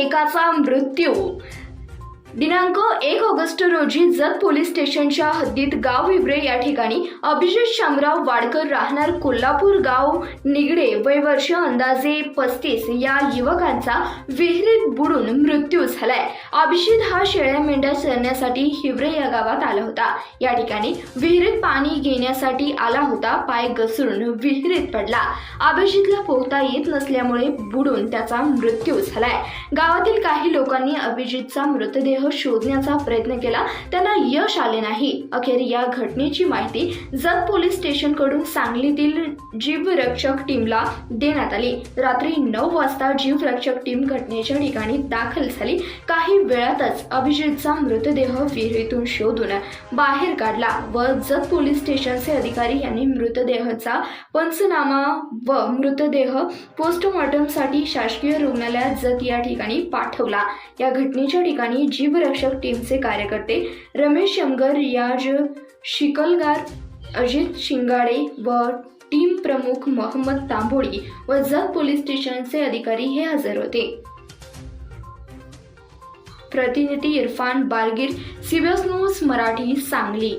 एकाचा मृत्यू दिनांक एक ऑगस्ट रोजी जत पोलीस स्टेशनच्या हद्दीत गाव विब्रे या ठिकाणी अभिजित शामराव वाडकर राहणार कोल्हापूर गाव निगडे वय वर्ष अंदाजे पस्तीस या युवकांचा विहिरीत बुडून मृत्यू झालाय. अभिजित हा शेळ्या मेंढ्या चरण्यासाठी हिवरे या गावात आला होता. या ठिकाणी विहिरीत पाणी घेण्यासाठी आला होता पाय घसरून विहिरीत पडला. अभिजितला पोहता येत नसल्यामुळे बुडून त्याचा मृत्यू झालाय. गावातील काही लोकांनी अभिजितचा मृतदेह मृतदेह शोधण्याचा प्रयत्न केला त्यांना यश आले नाही. अखेर या घटनेची माहिती जत पोलीस स्टेशनकडून सांगलीतील जीवरक्षक टीमला देण्यात आली. रात्री नऊ वाजता जीवरक्षक टीम घटनेच्या ठिकाणी दाखल झाली. काही वेळातच अभिजितचा मृतदेह विहिरीतून शोधून बाहेर काढला व जत पोलीस स्टेशनचे अधिकारी यांनी मृतदेहाचा पंचनामा व मृतदेह पोस्टमॉर्टमसाठी शासकीय रुग्णालयात जत या ठिकाणी पाठवला. या घटनेच्या ठिकाणी जीव जीवरक्षक टीमचे कार्यकर्ते रमेश शंकर रियाज शिकलगार अजित शिंगाडे व टीम प्रमुख मोहम्मद तांबोळी व जत पोलीस स्टेशनचे अधिकारी हे हजर होते. प्रतिनिधी इरफान बारगीर सीबीएस न्यूज मराठी सांगली.